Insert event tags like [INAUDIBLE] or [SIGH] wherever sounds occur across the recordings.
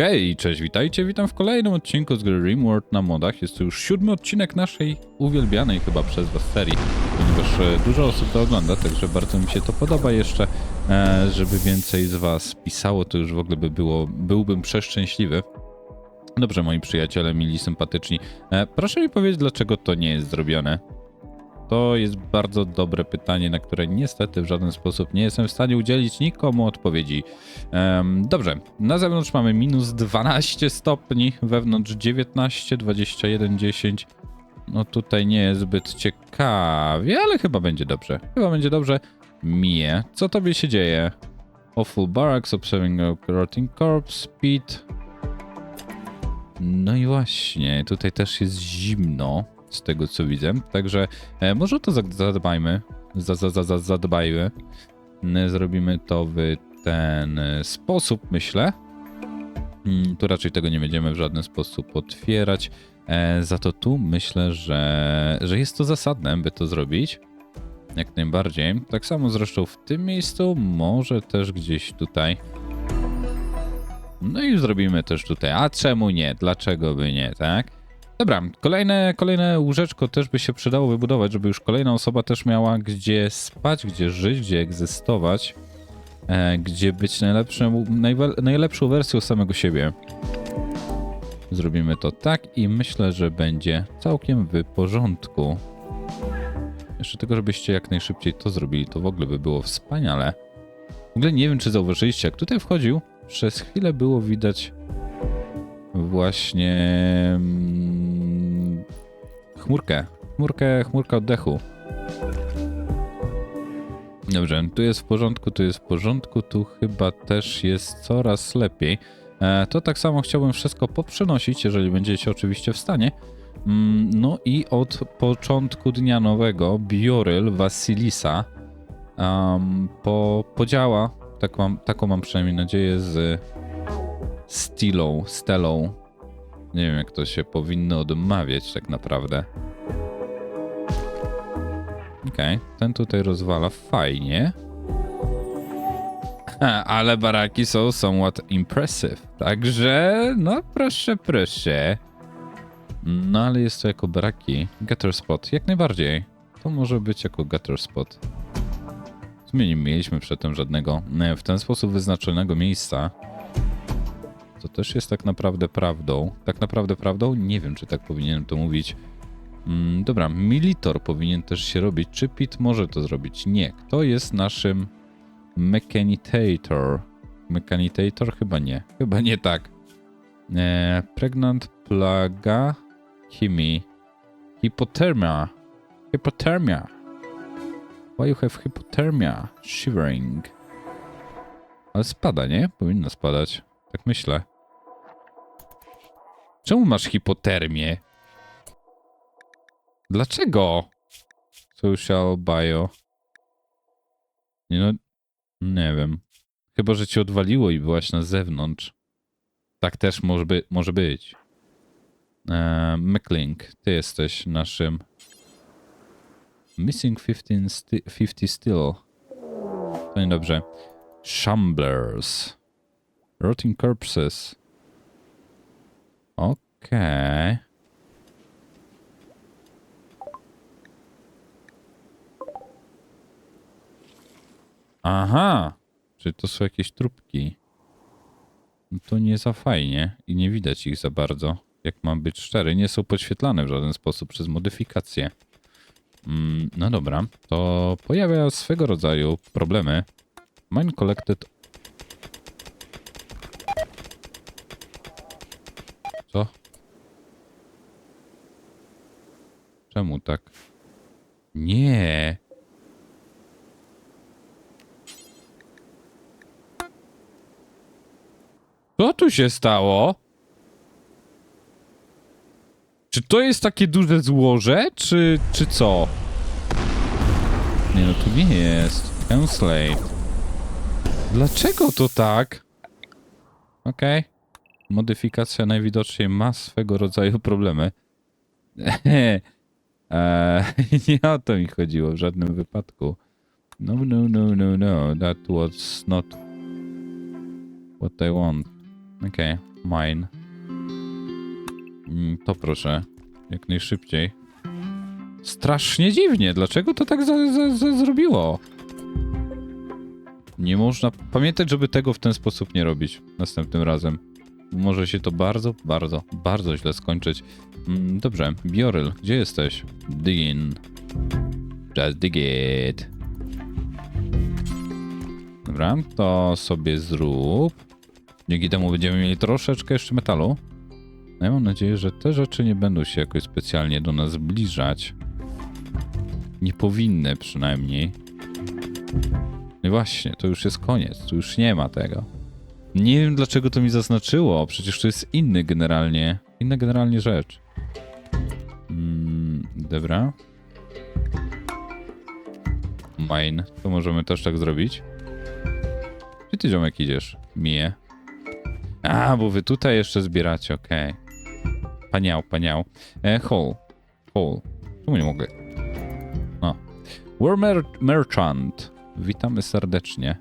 Hej, cześć, witajcie, witam w kolejnym odcinku z gry Rimworld na modach. Jest to już siódmy odcinek naszej uwielbianej chyba przez was serii, ponieważ e, dużo osób to ogląda, także bardzo mi się to podoba jeszcze, e, żeby więcej z was pisało, to już w ogóle by było, byłbym przeszczęśliwy. Dobrze, moi przyjaciele, mili, sympatyczni. E, proszę mi powiedzieć, dlaczego to nie jest zrobione? To jest bardzo dobre pytanie, na które niestety w żaden sposób nie jestem w stanie udzielić nikomu odpowiedzi. Em, dobrze, na zewnątrz mamy minus 12 stopni, wewnątrz 19, 21, 10. No tutaj nie jest zbyt ciekawie, ale chyba będzie dobrze. Chyba będzie dobrze. Mie, co tobie się dzieje? Awful Barracks, Observing a Rotting Corpse, Speed. No i właśnie, tutaj też jest zimno, z tego co widzę. Także e, może to za- zadbajmy. Za, za, za, za, zadbajmy. N- Zrobimy to w ten e, sposób, myślę. Mm, Tu raczej tego nie będziemy w żaden sposób otwierać. E, za to tu myślę, że, że jest to zasadne, by to zrobić. Jak najbardziej. Tak samo zresztą w tym miejscu, może też gdzieś tutaj. No i zrobimy też tutaj. A czemu nie? Dlaczego by nie, tak? Dobra, kolejne, kolejne łóżeczko też by się przydało wybudować, żeby już kolejna osoba też miała gdzie spać, gdzie żyć, gdzie egzystować, e, gdzie być najlepszą, najlepszą wersją samego siebie. Zrobimy to tak i myślę, że będzie całkiem w porządku. Jeszcze tylko, żebyście jak najszybciej to zrobili, to w ogóle by było wspaniale. W ogóle nie wiem, czy zauważyliście, jak tutaj wchodził, przez chwilę było widać właśnie mm, chmurkę. Chmurkę, chmurkę oddechu. Dobrze, tu jest w porządku, tu jest w porządku, tu chyba też jest coraz lepiej. E, to tak samo chciałbym wszystko poprzenosić, jeżeli będziecie oczywiście w stanie. Mm, no i od początku dnia nowego Bioryl Vasilisa um, po, podziała, tak mam, taką mam przynajmniej nadzieję, z Stilą, Stelą. Nie wiem, jak to się powinno odmawiać tak naprawdę. Okej, ten tutaj rozwala fajnie. Ale baraki są somewhat impressive. Także, no proszę, proszę. No ale jest to jako baraki. Gutter spot, jak najbardziej. To może być jako gutter spot. W sumie nie mieliśmy przedtem żadnego e, w ten sposób wyznaczonego miejsca. To też jest tak naprawdę prawdą. Tak naprawdę prawdą? Nie wiem, czy tak powinienem to mówić. Mm, dobra, Militor powinien też się robić. Czy Pit może to zrobić? Nie. Kto jest naszym Mechanitator? Mechanitator? Chyba nie. Chyba nie tak. E, pregnant Plaga Kimi. Hypothermia. Hypothermia. Why you have hypothermia? Shivering. Ale spada, nie? Powinno spadać. Tak myślę. Czemu masz hipotermię? Dlaczego? Social bio. Nie no, nie wiem. Chyba, że cię odwaliło i byłaś na zewnątrz. Tak też może, by, może być. Eee, McLink, ty jesteś naszym Missing 15 sti 50 still. To niedobrze. Shamblers. Rotting corpses. Okej. Aha. Czy to są jakieś trupki? No to nie za fajnie i nie widać ich za bardzo. Jak mam być szczery, nie są podświetlane w żaden sposób przez modyfikację. Mm, no dobra, to pojawia swego rodzaju problemy. Mine collected Co? Czemu tak? Nie. Co tu się stało? Czy to jest takie duże złoże, czy, czy co? Nie no, tu nie jest. Enslaved. Dlaczego to tak? Okej. Modyfikacja najwidoczniej ma swego rodzaju problemy. [LAUGHS] eee, [LAUGHS] nie o to mi chodziło w żadnym wypadku. No, no, no, no, no. That was not what I want. Okej, mine. Mm, To proszę, jak najszybciej. Strasznie dziwnie, dlaczego to tak za, za, za zrobiło? Nie można pamiętać, żeby tego w ten sposób nie robić następnym razem. Może się to bardzo, bardzo, bardzo źle skończyć. Mm, Dobrze, Bioryl, gdzie jesteś? Dig in. Just dig it. Dobra, to sobie zrób. Dzięki temu będziemy mieli troszeczkę jeszcze metalu. No ja mam nadzieję, że te rzeczy nie będą się jakoś specjalnie do nas zbliżać. Nie powinny przynajmniej. No właśnie, to już jest koniec, tu już nie ma tego. Nie wiem dlaczego to mi zaznaczyło, przecież to jest inny generalnie, inna generalnie rzecz. Mm, dobra. Mine, to możemy też tak zrobić. Gdzie ty ziomek idziesz? Mije. A, bo wy tutaj jeszcze zbieracie, okej. Paniał, paniał. E, hall. Hall. Czemu nie mogę? No. War mer Merchant. Witamy serdecznie.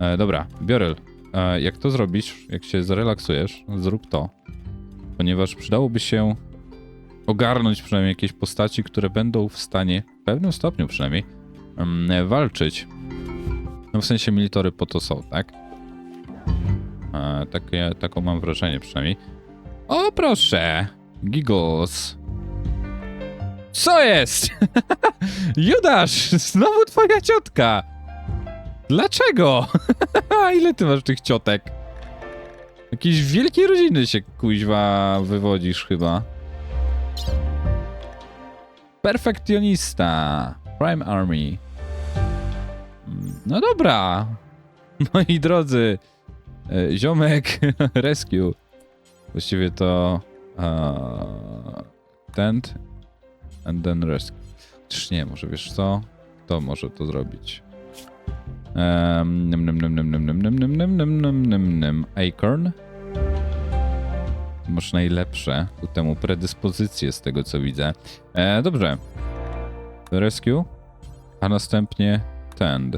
E, dobra, Biorel. E, jak to zrobisz, jak się zrelaksujesz, zrób to. Ponieważ przydałoby się ogarnąć przynajmniej jakieś postaci, które będą w stanie, w pewnym stopniu przynajmniej, mm, walczyć. No w sensie militory po to są, tak? E, takie, taką mam wrażenie przynajmniej. O proszę! Giggles. Co jest? [LAUGHS] Judasz! Znowu twoja ciotka! Dlaczego? [LAUGHS] Ile ty masz tych ciotek? Jakieś wielkie rodziny się kuźwa wywodzisz chyba. Perfekcjonista. Prime Army. No dobra. Moi drodzy, e, ziomek [LAUGHS] rescue. Właściwie to uh, tent and then rescue. Czyż nie, może wiesz co? Kto może to zrobić? Um. Acorn. Masz najlepsze ku temu predyspozycje z tego co widzę. E, dobrze. Rescue, a następnie tend.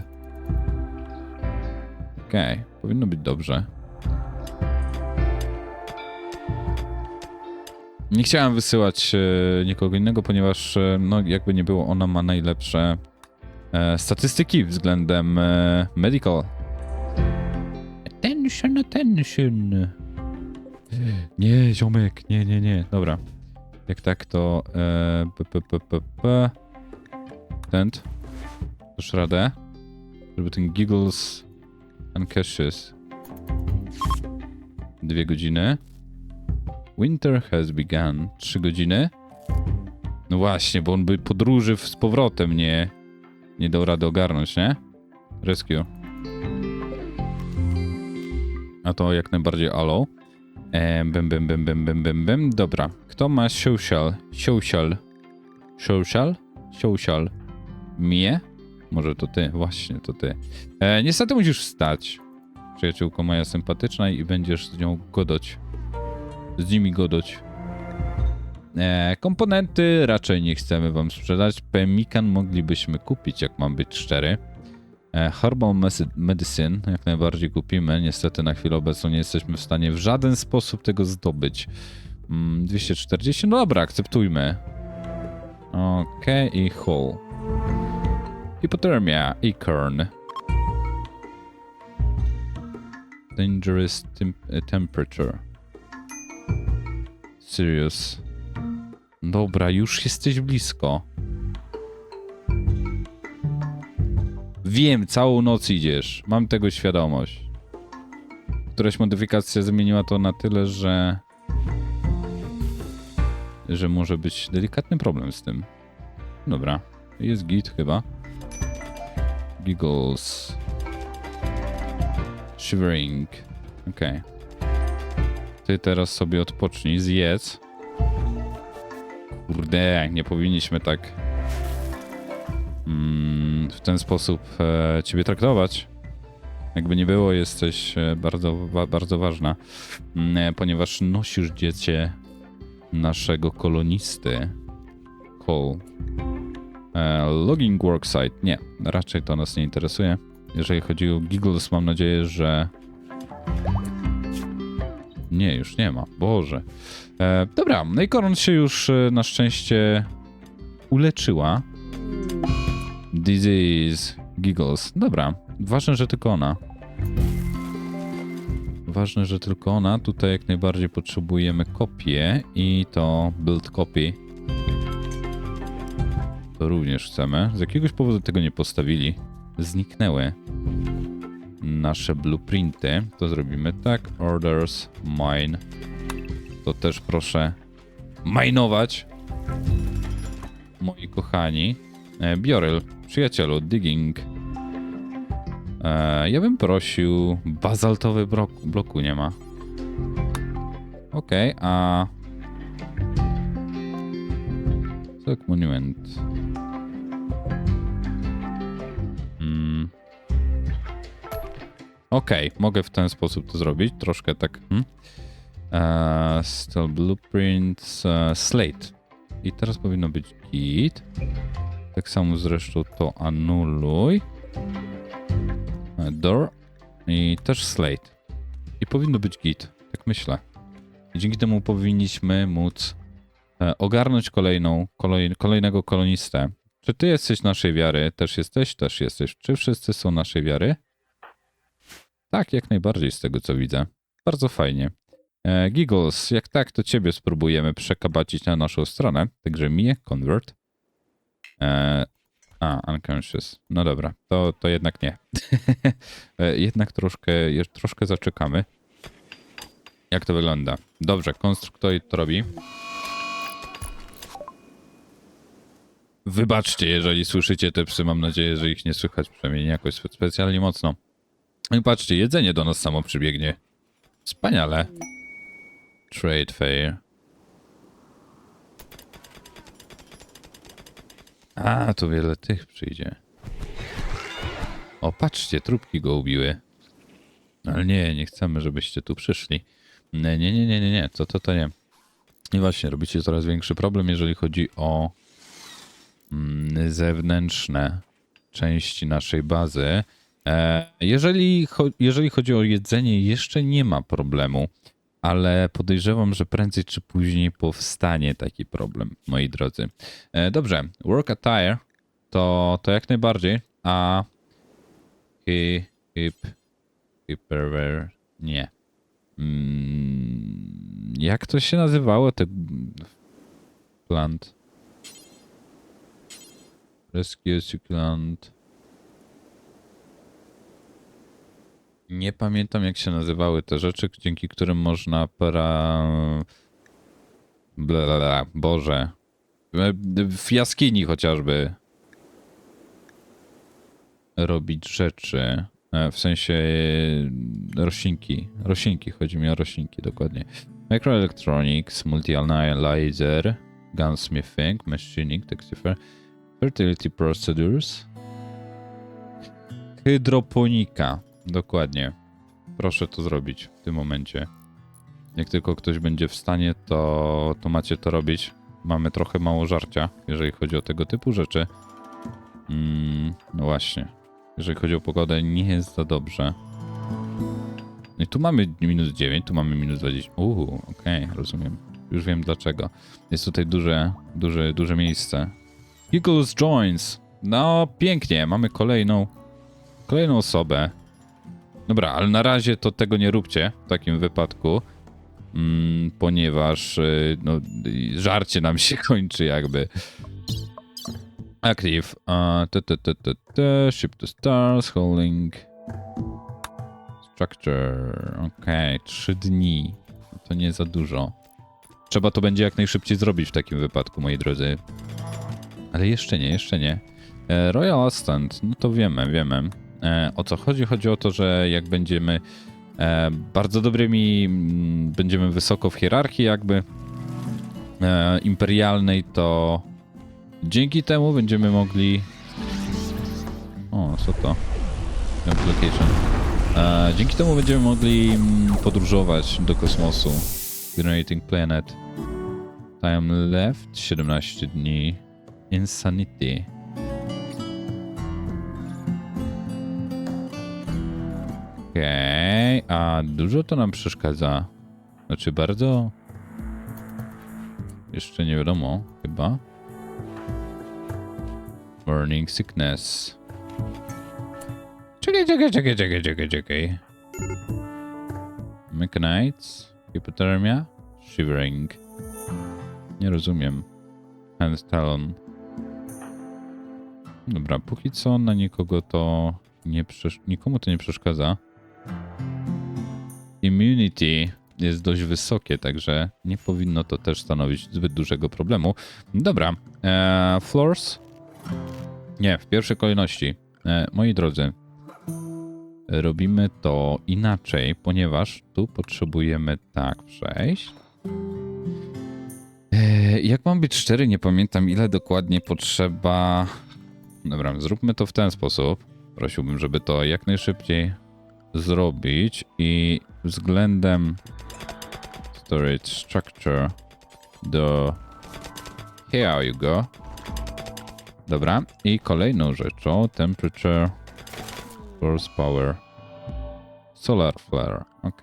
Okej, powinno być dobrze. Nie chciałem wysyłać e, nikogo innego, ponieważ, e, no, jakby nie było, ona ma najlepsze e, statystyki względem e, medical. Attention, attention. Nie, ziomek, nie, nie, nie. Dobra. Jak tak, to e, p, p, p, p, p. Tent. Dasz radę, żeby ten Giggles uncashes. Dwie godziny. Winter has begun. Trzy godziny. No właśnie, bo on by podróży z powrotem nie, nie dał rady ogarnąć, nie? Rescue. A to jak najbardziej alo. E, bym, bym, bym, bym, bym, bym, bym. Dobra. Kto ma social? Social. Social? Social. Mnie? Może to ty, właśnie to ty. E, niestety musisz wstać, przyjaciółko moja sympatyczna, i będziesz z nią godać. Z nimi godać. E, komponenty raczej nie chcemy wam sprzedać. Pemikan moglibyśmy kupić, jak mam być szczery. E, Herbal Medicine jak najbardziej kupimy. Niestety na chwilę obecną nie jesteśmy w stanie w żaden sposób tego zdobyć. Mm, 240, no dobra, akceptujmy. Okej, i Hull. Hypothermia, Acorn. Dangerous tem temperature. Serious. Dobra, już jesteś blisko. Wiem, całą noc idziesz. Mam tego świadomość. Któraś modyfikacja zmieniła to na tyle, że. że może być delikatny problem z tym. Dobra. Jest git chyba. Giggles. Shivering. Okej. Ty teraz sobie odpocznij, zjedz. Kurde, nie powinniśmy tak mm, w ten sposób e, ciebie traktować. Jakby nie było, jesteś e, bardzo, bardzo ważna, mm, e, ponieważ nosisz dziecię naszego kolonisty. Cole. Logging worksite. Nie, raczej to nas nie interesuje. Jeżeli chodzi o Giggles, mam nadzieję, że Nie, już nie ma. Boże. E, dobra, no i się już e, na szczęście uleczyła. Disease, giggles. Dobra, ważne, że tylko ona. Ważne, że tylko ona. Tutaj jak najbardziej potrzebujemy kopię i to build copy. To również chcemy. Z jakiegoś powodu tego nie postawili. Zniknęły nasze blueprinty. To zrobimy tak. Orders, mine. To też proszę majnować. Moi kochani. E, Bioryl, przyjacielu, digging. E, ja bym prosił. Bazaltowy blok, bloku nie ma. Okej, a. Tak, monument. Okej, mogę w ten sposób to zrobić. Troszkę tak. Hmm. E, still blueprints. E, slate. I teraz powinno być git. Tak samo zresztą to anuluj. E, Door. I też slate. I powinno być git. Tak myślę. I dzięki temu powinniśmy móc ogarnąć kolejną, kolej, kolejnego kolonistę. Czy ty jesteś naszej wiary? Też jesteś? Też jesteś. Czy wszyscy są naszej wiary? Tak, jak najbardziej z tego co widzę. Bardzo fajnie. E, Giggles, jak tak, to ciebie spróbujemy przekabacić na naszą stronę. Także mnie, convert. E, a, unconscious. No dobra, to, to jednak nie. [LAUGHS] e, jednak troszkę, troszkę zaczekamy. Jak to wygląda? Dobrze, konstruktor to robi. Wybaczcie, jeżeli słyszycie te psy. Mam nadzieję, że ich nie słychać, przynajmniej nie jakoś spe- specjalnie mocno. I patrzcie, jedzenie do nas samo przybiegnie. Wspaniale. Trade fair. A, tu wiele tych przyjdzie. O, patrzcie, trupki go ubiły. Ale nie, nie chcemy, żebyście tu przyszli. Nie, nie, nie, nie, nie, nie. To, to, to nie. I właśnie, robicie coraz większy problem, jeżeli chodzi o mm, zewnętrzne części naszej bazy. E, jeżeli, jeżeli chodzi o jedzenie, jeszcze nie ma problemu, ale podejrzewam, że prędzej czy później powstanie taki problem, moi drodzy. E, dobrze, work attire to, to jak najbardziej, a hip, hip, nie. Mm, jak to się nazywało, te plant? Rescue succulent. Nie pamiętam jak się nazywały te rzeczy, dzięki którym można para... Bla, bla, bla, Boże. E, W jaskini chociażby robić rzeczy. E, W sensie e, roślinki. Roślinki, chodzi mi o roślinki, dokładnie. Microelectronics, multi-analyzer, gunsmithing, machining, textifer, fertility procedures, hydroponika. Dokładnie. Proszę to zrobić w tym momencie. Jak tylko ktoś będzie w stanie, to, to macie to robić. Mamy trochę mało żarcia, jeżeli chodzi o tego typu rzeczy. Mm, no właśnie. Jeżeli chodzi o pogodę, nie jest za dobrze. No I tu mamy minus 9, tu mamy minus 20. Uuu, okej, rozumiem. Już wiem dlaczego. Jest tutaj duże, duże, duże miejsce. Eagles Joins. No, pięknie. Mamy kolejną, kolejną osobę. Dobra, ale na razie to tego nie róbcie w takim wypadku, mm, ponieważ y, no, żarcie nam się [LAUGHS] kończy jakby. Active. Te, te, te, te, te, ship to stars, holding. Structure. Okej, trzy dni. To nie za dużo. Trzeba to będzie jak najszybciej zrobić w takim wypadku, moi drodzy. Ale jeszcze nie, jeszcze nie. E, Royal Assistant, no to wiemy, wiemy. E, o co chodzi? Chodzi o to, że jak będziemy e, bardzo dobrymi, będziemy wysoko w hierarchii jakby e, imperialnej, to dzięki temu będziemy mogli... O, co to? E, dzięki temu będziemy mogli podróżować do kosmosu. Generating planet. Time left 17 dni. Insanity. Okej, a dużo to nam przeszkadza. Znaczy bardzo... Jeszcze nie wiadomo, chyba. Morning sickness. Czekaj, czekaj, czekaj, czekaj, czekaj, czekaj. Mechanites? Hypothermia? Shivering. Nie rozumiem. Hand talon. Dobra, póki co na nikogo to nie przesz- nikomu to nie przeszkadza. Immunity jest dość wysokie, także nie powinno to też stanowić zbyt dużego problemu. Dobra, e, floors? Nie, w pierwszej kolejności. E, moi drodzy, robimy to inaczej, ponieważ tu potrzebujemy tak przejść. E, jak mam być szczery, nie pamiętam ile dokładnie potrzeba. Dobra, zróbmy to w ten sposób. Prosiłbym, żeby to jak najszybciej zrobić i względem storage structure do here you go. Dobra, i kolejną rzeczą temperature force power solar flare. Ok,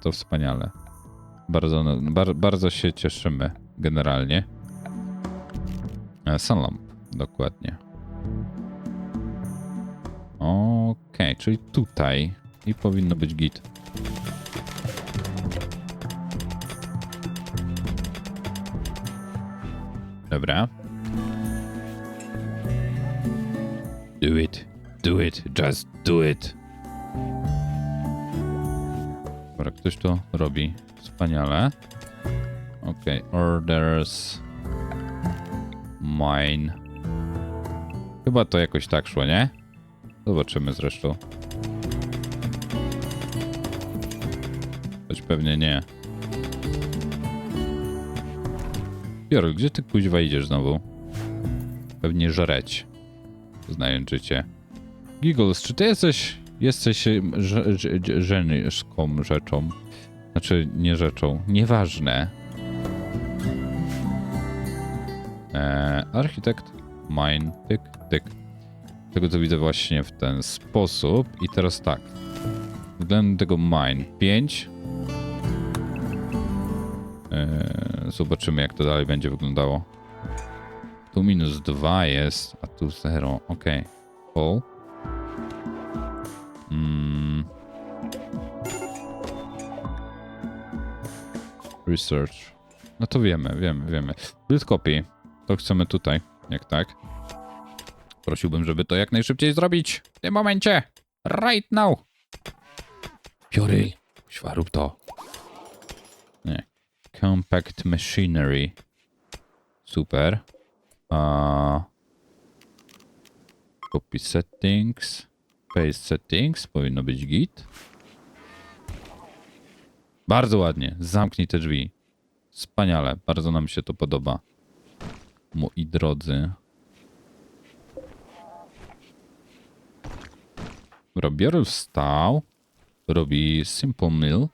to wspaniale. Bardzo, bar, bardzo się cieszymy generalnie. E, Sun lamp, dokładnie. Okej, czyli tutaj i powinno być git. Dobra. Do it. Do it. Just do it. Dobra, ktoś to robi. Wspaniale. Okej, orders. Mine. Chyba to jakoś tak szło, nie? Zobaczymy zresztą. Pewnie nie. Piorl, gdzie ty kuźwa idziesz znowu? Pewnie żreć. Znając życie. Giggles, czy ty jesteś... Jesteś em, że- że- żeńską rzeczą? Znaczy, nie rzeczą. Nieważne. Eee, architekt. Mine. Tyk, tyk. Tego co widzę właśnie w ten sposób. I teraz tak. Względem tego mine 5. Eee, zobaczymy jak to dalej będzie wyglądało. Tu minus 2 jest, a tu 0. Ok. Full. Mm. Research. No to wiemy, wiemy, wiemy. Build copy. To chcemy tutaj, jak tak. Prosiłbym, żeby to jak najszybciej zrobić. W tym momencie. Right now. Piory. Rób to. Compact machinery. Super. A... Copy settings. Paste settings. Powinno być git. Bardzo ładnie. Zamknij te drzwi. Wspaniale. Bardzo nam się to podoba. Moi drodzy. Robiorel wstał. Robi Simple Mill.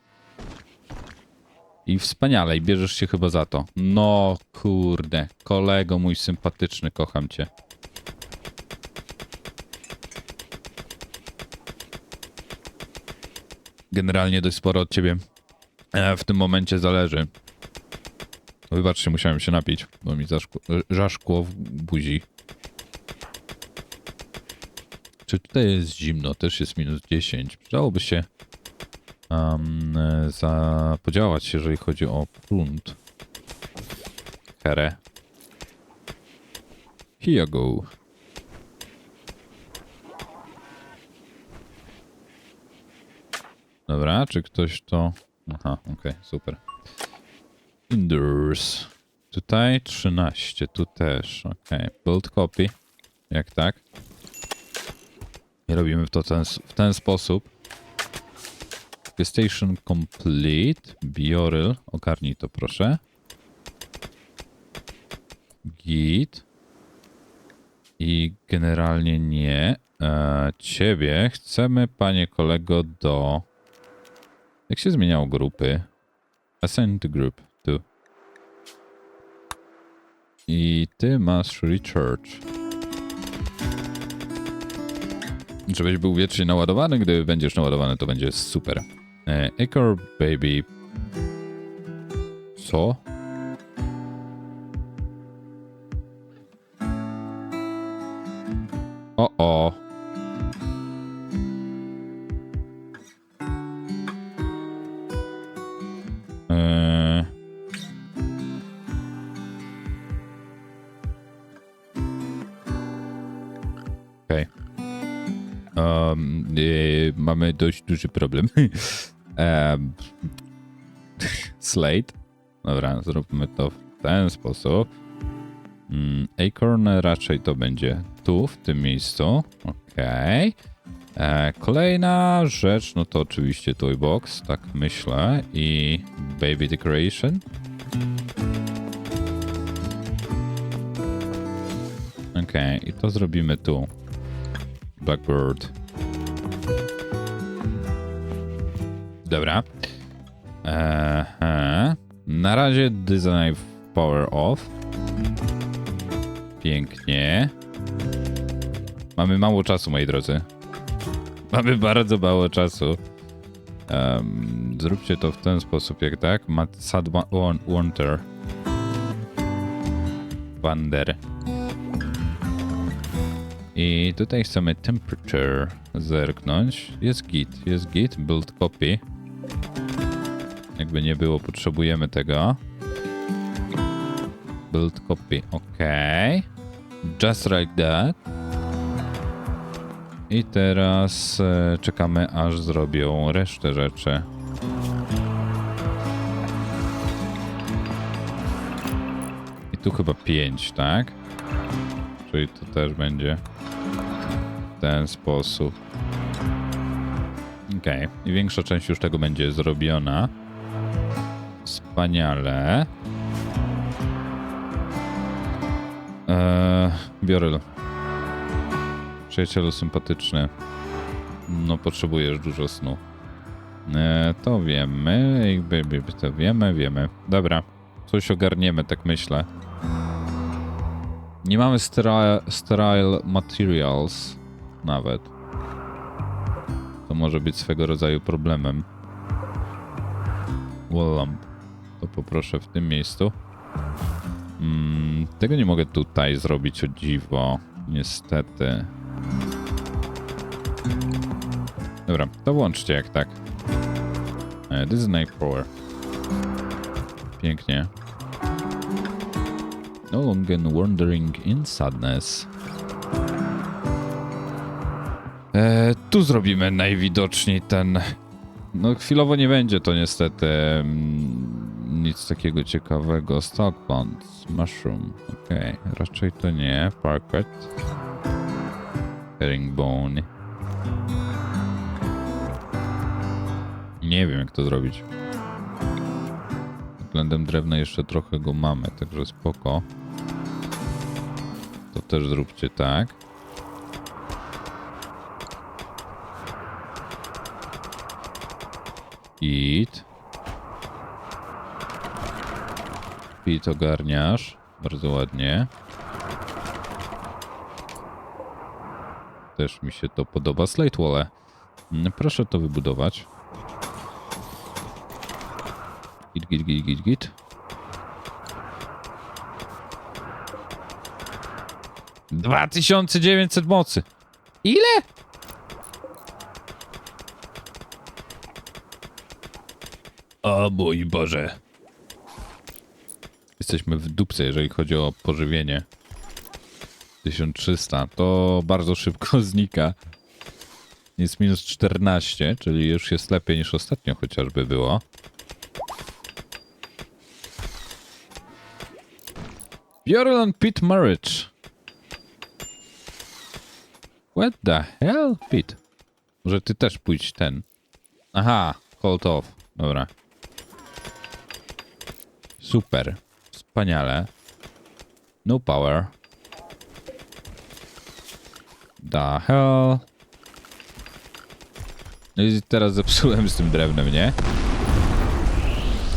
I wspaniale. I bierzesz się chyba za to. No kurde. Kolego mój sympatyczny. Kocham cię. Generalnie dość sporo od ciebie e, w tym momencie zależy. Wybaczcie, musiałem się napić, bo mi zaszkło, zaszkło w buzi. Czy tutaj jest zimno? Też jest minus 10. Przydałoby się um, za, podziałać, jeżeli chodzi o prąd. Here. Here go. Dobra, czy ktoś to... Aha, okej, super. Indoors. Tutaj 13, tu też, okej. Build copy. Jak tak? I robimy to ten, w ten sposób. Station complete. Bioryl. Ogarnij to proszę. Git. I generalnie nie. E, ciebie chcemy, panie kolego, do... Jak się zmieniało grupy? Assign to group. Tu. I ty masz recharge. Żebyś był wiecznie naładowany. Gdy będziesz naładowany, to będzie super. E, Baby Co? O, o. Okej. Um, e, mamy dość duży problem. [LAUGHS] Em, Slate. Dobra, zróbmy to w ten sposób. Mm, Acorn raczej to będzie tu, w tym miejscu. Okej. E, Kolejna rzecz, no to oczywiście Toybox, tak myślę. I Baby Decoration. Okej, i to zrobimy tu. Blackbird. Dobra. Ehe. Na razie design power off. Pięknie. Mamy mało czasu, moi drodzy. Mamy bardzo mało czasu. Em, zróbcie to w ten sposób, jak tak? Mat Sad Wonder. Wander. I tutaj chcemy temperature zerknąć. Jest git, jest git, build copy. Jakby nie było, potrzebujemy tego. Build copy, ok. Just like that. I teraz e, czekamy, aż zrobią resztę rzeczy. I tu chyba 5, tak? Czyli to też będzie w ten sposób. Okej, i większa część już tego będzie zrobiona. Wspaniale. Eee, biorę. Przyjacielu sympatyczny. No, potrzebujesz dużo snu. Eee, to wiemy, to wiemy, wiemy. Dobra, coś ogarniemy, tak myślę. Nie mamy sterile, sterile materials nawet. Może być swego rodzaju problemem. Wall lamp. To poproszę w tym miejscu. Mm, tego nie mogę tutaj zrobić o dziwo. Niestety. Dobra, to włączcie jak tak. E, This is. Pięknie. No longer wandering in sadness. E, tu zrobimy najwidoczniej ten. No, chwilowo nie będzie to niestety nic takiego ciekawego. Stock plants, mushroom. Okej, raczej to nie. Parquet. Herringbone. Nie wiem, jak to zrobić. Względem drewna jeszcze trochę go mamy, także spoko. To też zróbcie tak. Pit. Pit ogarniasz. Bardzo ładnie. Też mi się to podoba. Slate wall. Proszę to wybudować. Git, git, git, git, git. Dwa tysiące dziewięćset mocy. Ile? O mój Boże. Jesteśmy w dupce, jeżeli chodzi o pożywienie. 1300. To bardzo szybko [LAUGHS] znika. Jest minus 14, czyli już jest lepiej niż ostatnio chociażby było. Bjorlan Pit Marriage. What the hell? Pit. Może ty też pójdź ten. Aha, hold off. Dobra. Super. Wspaniale. No power. The hell. No i teraz zepsułem z tym drewnem, nie?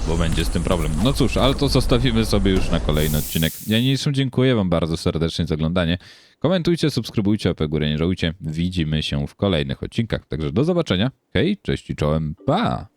Bo będzie z tym problem. No cóż, ale to zostawimy sobie już na kolejny odcinek. Ja niniejszym dziękuję wam bardzo serdecznie za oglądanie. Komentujcie, subskrybujcie, a górę nie żałujcie. Widzimy się w kolejnych odcinkach. Także do zobaczenia. Hej, cześć i czołem. Pa!